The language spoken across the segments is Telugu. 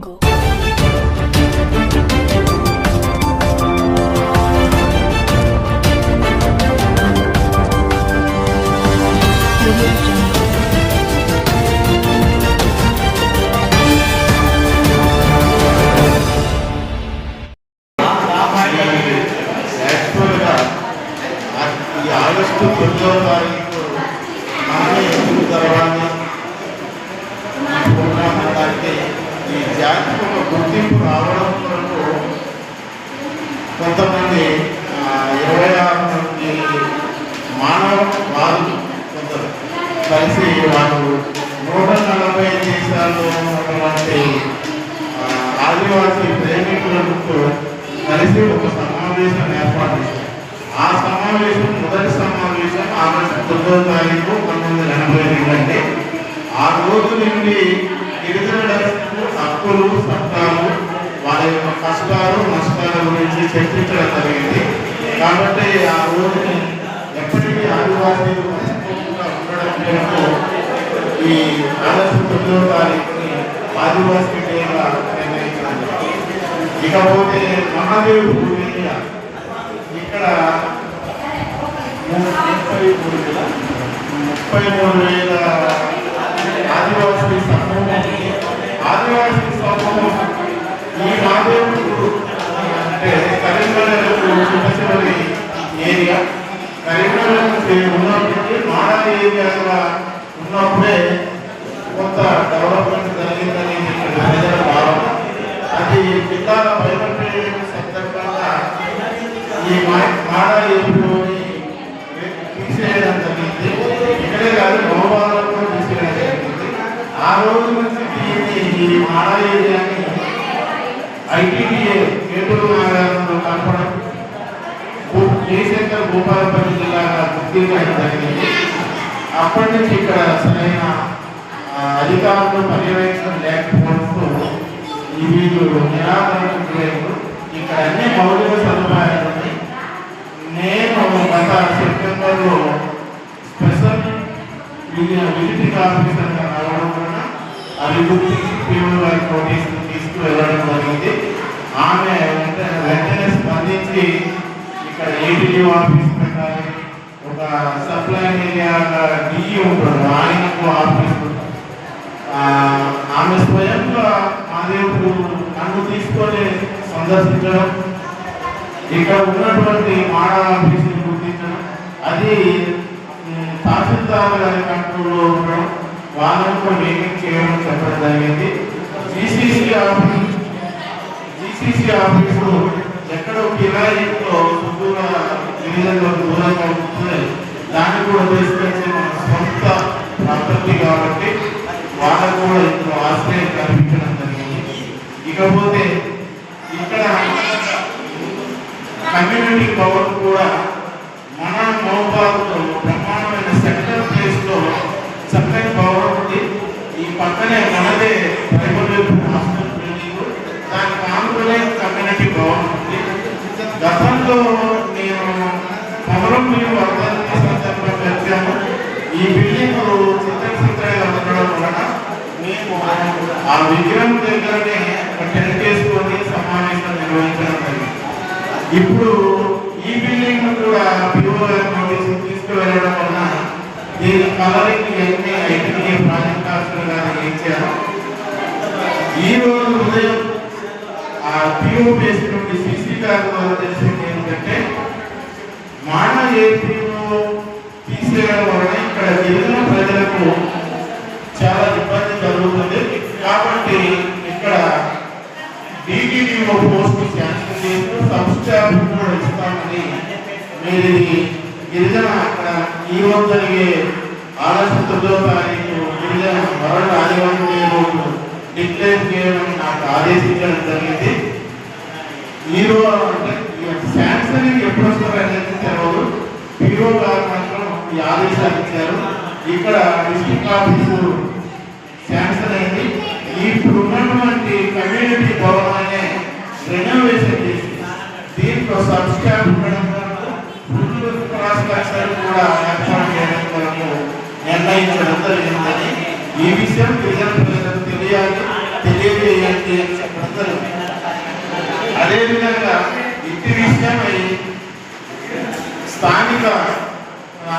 jungle. ఆదివాసీ ప్రేమికులకు కలిసి ఒక సమావేశం ఏర్పాటు ఆ సమావేశం మొదటి సమావేశం ఆగస్టు తొమ్మిదో తారీఖు పంతొమ్మిది వందల ఎనభై ఎనిమిది అంటే ఆ రోజు నుండి గిరిజన హక్కులు చట్టాలు వారి యొక్క కష్టాలు నష్టాల గురించి చర్చించడం జరిగింది. కాబట్టి ఆ రోజు ఎప్పటికీ ఆదివాసీలు ఉండడం ఈ ఆగస్టు తొమ్మిదో తారీఖుని ఆదివాసీ డేగా ఇకపోతే మహాదేవుడు ఏరియా ఇక్కడ ముప్పై మూడు వేల ముప్పై మూడు వేల ఆదివాసీ సమూహం ఆదివాసీ సమూహం ఈ మహాదేవుడు అంటే కరీంనగర్ ఏరియా కరీంనగర్ ఉన్నప్పటికీ మాడా ఏరియాగా ఉన్నప్పుడే కొంత డెవలప్మెంట్ జరిగిందని ఇక్కడ ప్రజల భావన అది జిల్లాల బయలుదేరి సందర్భంగా ఈ మా- మాడ జరిగింది ఇక్కడే కాదు కూడా జరిగింది ఆ రోజు నుంచి ఈ మాడ ఏరియాని ఐటీడీఏ ఏటూరు నగరంలో కలపడం జయశంకర్ భూపాలపల్లి జిల్లాగా గుర్తించడం జరిగింది అప్పటి నుంచి ఇక్కడ సరైన అధికారులు పర్యవేక్షణ లేకపోవడంతో ఈ వీళ్ళు నిరాకరణ ఇక్కడ అన్ని మౌలిక సదుపాయాలు ఉన్నాయి. నేను గత సెప్టెంబర్లో స్పెషల్ విజిటింగ్ ఆఫీసర్గా రావడం వలన అభివృద్ధి పీఓ గారి నోటీస్ తీసుకువెళ్ళడం జరిగింది. ఆమె వెంటనే స్పందించి ఇక్కడ ఏటీఓ ఆఫీస్ పెట్టాలి ఒక సప్లై ఏరియా డిఈ ఉంటాడు ఆయనకు ఆఫీస్ ఆమె స్వయంగా మాదేవుడు నన్ను తీసుకొని సందర్శించడం ఇక్కడ ఉన్నటువంటి మానవ ఆఫీసులు గుర్తించడం అది తహసీల్దార్ గారి కంట్రోల్లో ఉండడం వాళ్ళను కూడా మేకింగ్ చేయడం చెప్పడం జరిగింది. జీసీసీ ఆఫీస్ జీసీసీ ఆఫీసు ఎక్కడో కిరాయితో సుదూర గిరిజనుల దూరంగా ఉంటుంది. దాన్ని కూడా తీసుకొచ్చి మన సొంత ప్రాపర్టీ కాబట్టి వాళ్ళకు కూడా ఇందులో ఆశ్రయం కల్పించడం జరిగింది. ఇకపోతే ఇక్కడ కమ్యూనిటీ పవర్ కూడా మన మోబాదులో బ్రహ్మాండమైన సెంటర్ ప్లేస్లో చక్కని పవర్ ఉంది. ఈ పక్కనే మనదే ట్రైబల్ హాస్టల్ బిల్డింగ్ దానికి కమ్యూనిటీ పవర్ ఉంది. గతంలో నేను పవరం మీరు వర్గానికి సందర్భంగా వచ్చాము ఈ బిల్డింగ్ చిత్ర చిత్రగా ఉండడం వలన మేము ఆ విగ్రహం దగ్గరనే ఒక టెంట్ సమావేశం నిర్వహించడం ఇప్పుడు ఈ బిల్డింగ్ కూడా పిఓ నోటీస్ తీసుకువెళ్ళడం వలన దీని కలరింగ్ ఇవన్నీ ఐటీఏ ప్రాజెక్ట్ ఆఫీసర్ గారు ఇచ్చారు ఈ రోజు ఉదయం ఆ పిఓ బేస్ నుండి సిసి గారి ద్వారా తెలిసింది ఏంటంటే మాన ఏపీఓ తీసేయడం వలన ఇక్కడ గిరిజన ప్రజలకు చాలా ఇబ్బంది జరుగుతుంది. కాబట్టి ఇక్కడ డిటిడిఓ పోస్ట్ సంస్థ కూడా ఇస్తామని మీరు ఇది గిరిజన అక్కడ ఈ రోజు జరిగే ఆగస్టు తారీఖు గిరిజన వరల్డ్ ఆదివాసీ రోజు డిక్లేర్ చేయడం నాకు ఆదేశించడం జరిగింది. హీరో అంటే శాంక్షన్ ఎప్పుడు వస్తారు అనేది తెలియదు పీఓ గారు మాత్రం ఈ ఆదేశాలు ఇచ్చారు. ఇక్కడ డిస్ట్రిక్ట్ ఆఫీసు శాంక్షన్ అయింది. ఇప్పుడు ఉన్నటువంటి కమ్యూనిటీ భవనాన్ని అనే రెనోవేషన్ చేసి దీంట్లో సబ్ స్టాంప్ ఉండడం వరకు కూడా ఏర్పాటు చేయడం కొరకు నిర్ణయించడం జరిగిందని ఈ విషయం గిరిజన ప్రజలకు తెలియాలి తెలియజేయాలి అని చెప్పడం అదేవిధంగా ఇంటి విషయమై స్థానిక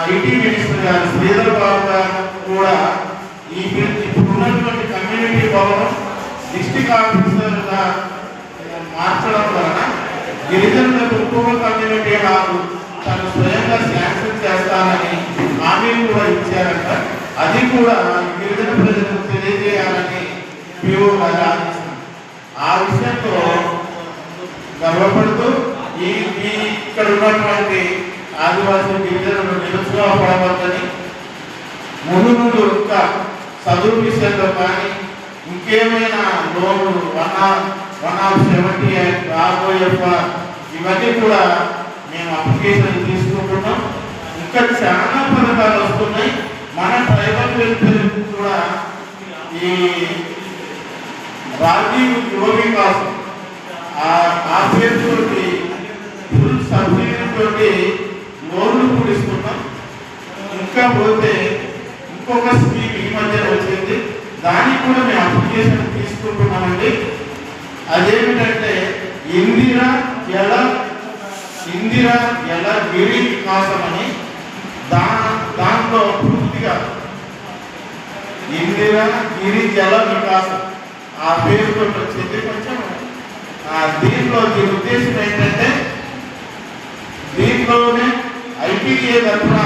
ఐటీ మినిస్టర్ గారు శ్రీధర్ బాబు గారు కూడా ఈ బిల్- ఇప్పుడు ఉన్నటువంటి కమ్యూనిటీ భవనం డిస్టిక్ ఆఫీసర్గా మార్చడం వలన గిరిజనులకు ఒక్కొక్క కమ్యూనిటీ హాల్ తను స్వయంగా శాంక్షన్ చేస్తానని హామీలు కూడా ఇచ్చారంట. అది కూడా గిరిజన ప్రజలకు తెలియజేయాలని పిఓ గారు ఆ విషయంలో గర్వపడుతూ ఈ ఇక్కడ ఉన్నటువంటి ఆదివాసీ గిరిజనులు నిరుత్సాహపడవద్దని ముందు ముందు ఇంకా చదువు విషయంలో కానీ ఇంకేమైనా లోన్లు one one of seventy eight ROFR ఇవన్నీ కూడా మేము అప్లికేషన్ తీసుకుంటున్నాం. ఇంకా చాలా పథకాలు వస్తున్నాయి. మన ట్రైబల్ వెల్ఫేర్ కూడా ఈ రాజీవ్ యువ వికాసం ఆ పేరుతోటి ఫుల్ సబ్సిడీ తోటి లోన్లు కూడా ఇస్తున్నాం. ఇంకా పోతే ఇంకొక స్కీమ్ ఈ మధ్య వచ్చింది. దానికి కూడా మేము అప్లికేషన్ తీసుకుంటున్నామండి. అదేమిటంటే ఇందిరా జల ఇందిరా జల గిరి వికాసం అని దా దాంట్లో పూర్తిగా ఇందిరా గిరి జల వికాసం. ఆ పేరుతో వచ్చింది కొంచెం ఆ దీంట్లో దీని ఉద్దేశం ఏంటంటే దీంట్లోనే ఐటీఏ తరఫున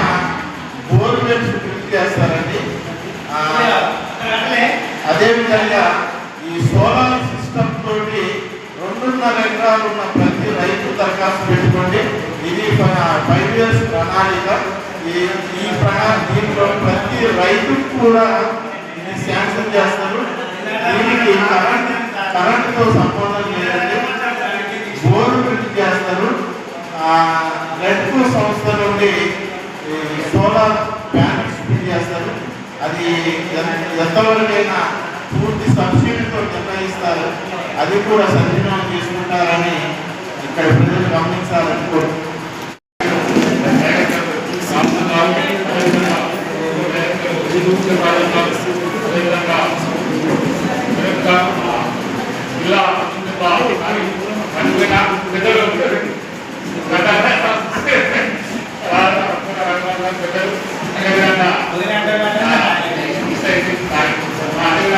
బోర్వెల్స్ ఫిల్ చేస్తారండి. అదేవిధంగా ఈ సోలార్ సిస్టమ్ తోటి రెండున్నర ఎకరాలు ఉన్న ప్రతి రైతు దరఖాస్తు పెట్టుకోండి. ఇది ఫైవ్ ఇయర్స్ ప్రణాళిక. ఈ ఈ ప్రణా దీంట్లో ప్రతి రైతు కూడా ఇది శాంక్షన్ చేస్తారు. దీనికి కరెంట్ కరెంటుతో సంబంధం లేదండి. బోర్డు ఫిట్ చేస్తారు. రెడ్ రెడ్కో సంస్థ నుండి సోలార్ ప్యానల్స్ ఫిట్ చేస్తారు. అది ఎంతవరకైనా పూర్తి సబ్సిడీతో నిర్ణయిస్తారు. అది కూడా సద్వినియోగం చేసుకుంటారని ఇక్కడ ప్రజలు గమనించాలని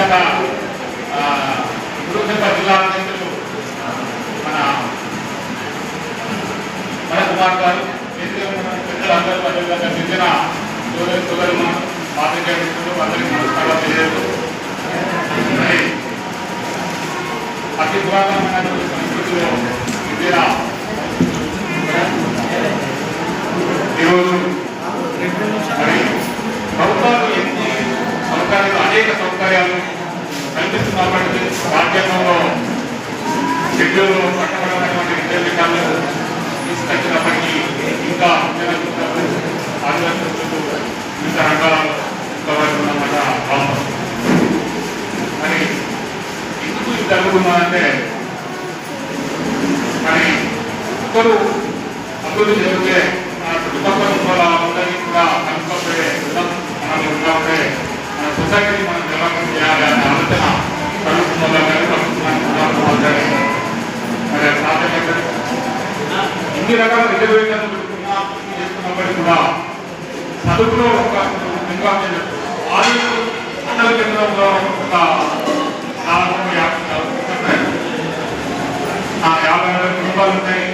కోరుతున్నాను జిల్లా అధ్యక్షులు మన మన కుమార్ గారు పెద్దలందరూ అదేవిధంగా చెందిన సోదరి సోదరులు పాత్రికేయ మిత్రులు అందరికీ నమస్కారాలు తెలియదు అతి పురాతనమైన సంస్కృతిలో విద్య ఈరోజు సౌకర్యాలు అనేక సౌకర్యాలు కల్పిస్తున్నప్పటికీ రాజ్యాంగంలో షెడ్యూల్ పట్టబడినటువంటి విద్యాపీఠాలు తీసుకొచ్చినప్పటికీ ఇంకా విద్యార్థులకు వివిధ రంగాలలో ఉన్నమాట భావం మరి ఎందుకు ఇది జరుగుతుందంటే మరి ఒక్కరు అభివృద్ధి జరిగితే మన చుట్టుపక్కల ఉన్న అందరికీ కూడా కనుక్కోబడే విధం మనం ఉంటే సొసైటీని మనం డెవలప్ చేయాలి అనే ఆలోచన మరి సాధ్యమైతే ఇన్ని రకాల రిజర్వేషన్లు పెట్టుకున్నా చేస్తున్నప్పటికీ కూడా చదువులో ఒక కేంద్రంలో ఒక యాభై ఆ యాభై అరవై కుటుంబాలు ఉంటాయి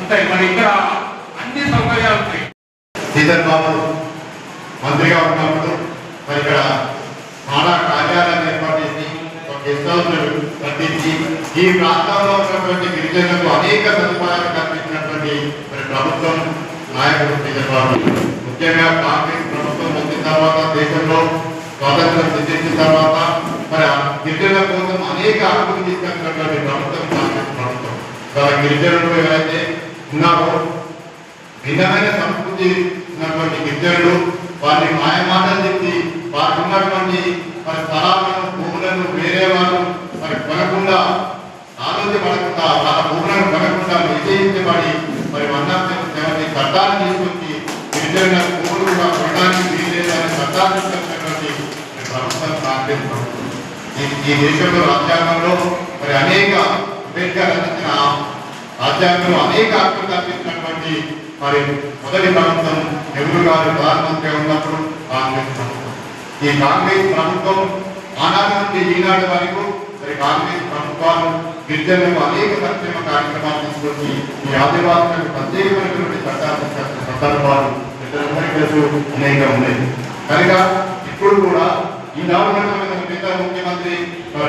ఉంటాయి మరి ఇక్కడ అన్ని సౌకర్యాలు ఉంటాయి శ్రీధర్ బాబు మంత్రిగా ఉన్నప్పుడు మరి ఇక్కడ చాలా కార్యాలయం ఏర్పాటు చేసి ఒక గెస్ట్ హౌస్ కట్టించి ఈ ప్రాంతంలో ఉన్నటువంటి గిరిజనులకు అనేక సదుపాయాలు కల్పించినటువంటి మరి ప్రభుత్వం నాయకుడు శ్రీధర్ ముఖ్యంగా కాంగ్రెస్ ప్రభుత్వం వచ్చిన తర్వాత దేశంలో స్వాతంత్రం సిద్ధించిన తర్వాత మరి గిరిజనుల కోసం అనేక అభివృద్ధి తీసుకొచ్చినటువంటి ప్రభుత్వం కాంగ్రెస్ ప్రభుత్వం. వాళ్ళ గిరిజనులు ఎవరైతే ఉన్నారో భిన్నమైన సంస్కృతి ఉన్నటువంటి గిరిజనులు వారిని మాయమాటలు చెప్పి వారికి ఉన్నటువంటి మరి స్థలాలను భూములను వేరే వారు మరి కొనకుండా ఆలోచన పడకుండా వాళ్ళ భూములను కొనకుండా నిశ్చయించబడి మరి వందటి చట్టాన్ని తీసుకొచ్చి గిరిజనుల భూములు కూడా కొనడానికి వీలేదని చట్టాన్ని తీసుకొచ్చినటువంటి ప్రభుత్వం కాంగ్రెస్ ప్రభుత్వం. ఈ దేశంలో రాజ్యాంగంలో మరి అనేక అంబేద్కర్ రచించిన రాజ్యాంగంలో అనేక హక్కులు కల్పించినటువంటి మరి మొదటి ప్రభుత్వం నెహ్రూ గారు ప్రధానమంత్రి ఉన్నప్పుడు కాంగ్రెస్ ప్రభుత్వం. ఈ కాంగ్రెస్ ప్రభుత్వం ఆనాటి నుండి ఈనాటి వరకు మరి కాంగ్రెస్ ప్రభుత్వాలు గిరిజనులకు అనేక సంక్షేమ కార్యక్రమాలు తీసుకొచ్చి ఈ ఆదివాసులకు ప్రత్యేకమైనటువంటి చట్టాలు సందర్భాలు ఇతరులందరికీ తెలుసు అనేక ఉన్నాయి. కనుక ఇప్పుడు కూడా ఈ ఉన్నటువంటి మిగతా ముఖ్యమంత్రి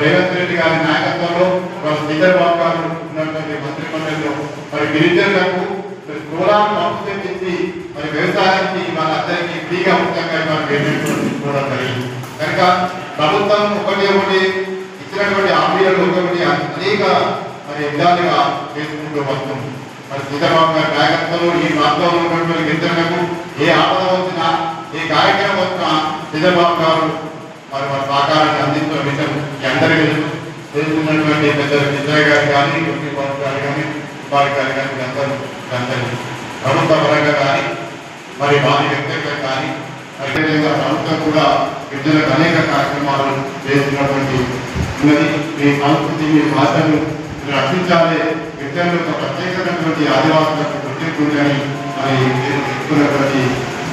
రేవంత్ రెడ్డి గారి నాయకత్వంలో వాళ్ళ బాబు గారు ఉన్నటువంటి మంత్రిమండలిలో మరి గిరిజనులకు మరి కులాలను పంపిణీ మరి వ్యవసాయానికి వాళ్ళందరికీ ఫ్రీగా ఉచితంగా ఇవాళ పేమెంట్ తీసుకోవడం జరిగింది. కనుక ప్రభుత్వం ఒకటి ఒకటి ఇచ్చినటువంటి హామీలను ఒకటి అనేక మరి విధాలుగా చేసుకుంటూ వస్తుంది మరి సీతారాం గారి నాయకత్వంలో ఈ ప్రాంతంలో ఉన్నటువంటి గిరిజనులకు ఏ ఆపద వచ్చినా ఏ కార్యక్రమం వచ్చినా సీతారాం గారు మరి వారి సహకారాన్ని అందించిన విషయం మీ అందరికీ తెలుసుకున్నటువంటి పెద్ద విజయ్ గారు కానీ యోగి బాబు గారు కానీ వారి గారు కానీ అందరూ మీ ప్రభుత్వ పరంగా కానీ మరి వారి వ్యక్తిగా కానీ అదేవిధంగా ప్రభుత్వం కూడా విద్యులకు అనేక కార్యక్రమాలు చేస్తున్నటువంటి ఉన్నది. మీ సంస్కృతి మీ భాషను రక్షించాలి. విద్యలో యొక్క ప్రత్యేకమైనటువంటి ఆదివాసులకు గుర్తింపుందని మరి చెప్తున్నటువంటి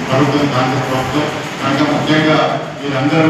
ప్రభుత్వం కాంగ్రెస్ ప్రభుత్వం కనుక ముఖ్యంగా మీరందరూ